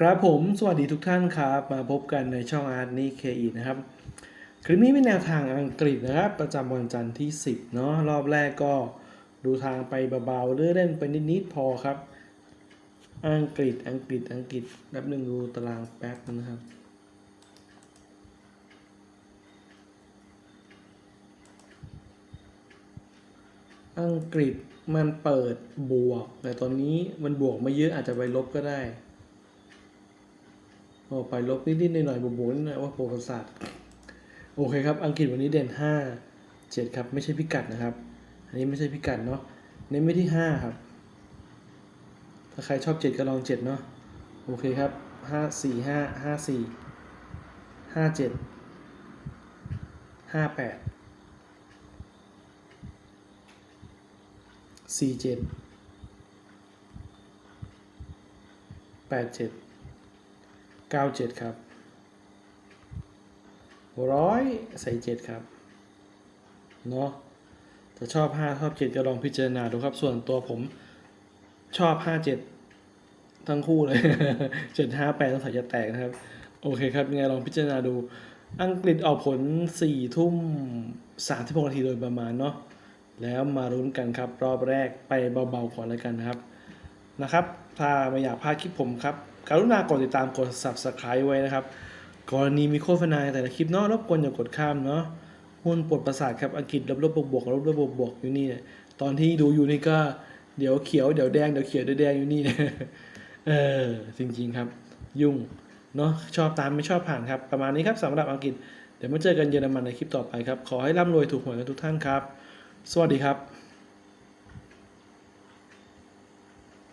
ครับผม สวัสดีทุกท่านครับ มาพบกันในช่องอาร์ตนี่เคอีนะครับ คลิปนี้เป็นแนวทางอังกฤษนะครับ ประจำวันจันทร์ที่ 10 เนาะรอบแรกก็ดูทางไปเบาๆเลื่อนเล่นไปนิดๆพอครับ อังกฤษอังกฤษอังกฤษแป๊บหนึ่งดูตารางแป๊บนะครับอังกฤษมันเปิดบวก แต่ตอนนี้มันบวกไม่เยอะอาจจะไปลบก็ได้ โอ้ไปลบนิดๆหน่อยๆบวกๆนิดหน่อยว่าโปรประสาทโอเคครับ อังกฤษวันนี้เด่นห้าเจ็ดครับ ไม่ใช่พิกัดนะครับ อันนี้ไม่ใช่พิกัดเนาะเน้นไปที่ห้าครับ ถ้าใครชอบเจ็ดก็ลองเจ็ดเนาะโอเคครับห้าสี่ห้าห้าสี่ห้าเจ็ด ห้าแปดสี่เก้าเจ็ดครับร้อยใส่เจ็ดครับ เนาะถ้าชอบห้าชอบเจ็ดก็ลองพิจารณาดูครับ ส่วนตัวผมชอบห้าเจ็ดทั้งคู่เลยเจ็ดห้าแปดต้องใส่จะแตกนะครับ โอเคครับยังไงลองพิจารณาดู อังกฤษออกผลสี่ทุ่มสามที่พนาทีโดยประมาณเนาะแล้วมารุ้นกันครับ รอบแรกไปเบาๆก่อนแล้วกันนะครับนะครับ ถ้าไม่อยากพลาดคลิปผมครับ กรุณากดติดตามกด subscribe ไว้นะครับ กรณีมีโฆษณาแต่ละคลิปเนาะรบกวนอย่ากดข้ามเนาะหุ้นปวดประสาทครับอังกฤษลบลบบวกบวกลบลบบวกบวกอยู่นี่เนี่ยตอนที่ดูอยู่นี่ก็เดี๋ยวเขียวเดี๋ยวแดงเดี๋ยวเขียวเดี๋ยวแดงอยู่นี่เนี่ยเออจริงๆครับ ยุ่งเนาะชอบตามไม่ชอบผ่านครับ ประมาณนี้ครับสำหรับอังกฤษเดี๋ยวมาเจอกันเยอรมันในคลิปต่อไปครับ ขอให้ร่ำรวยถูกหวยกันทุกท่านครับ สวัสดีครับ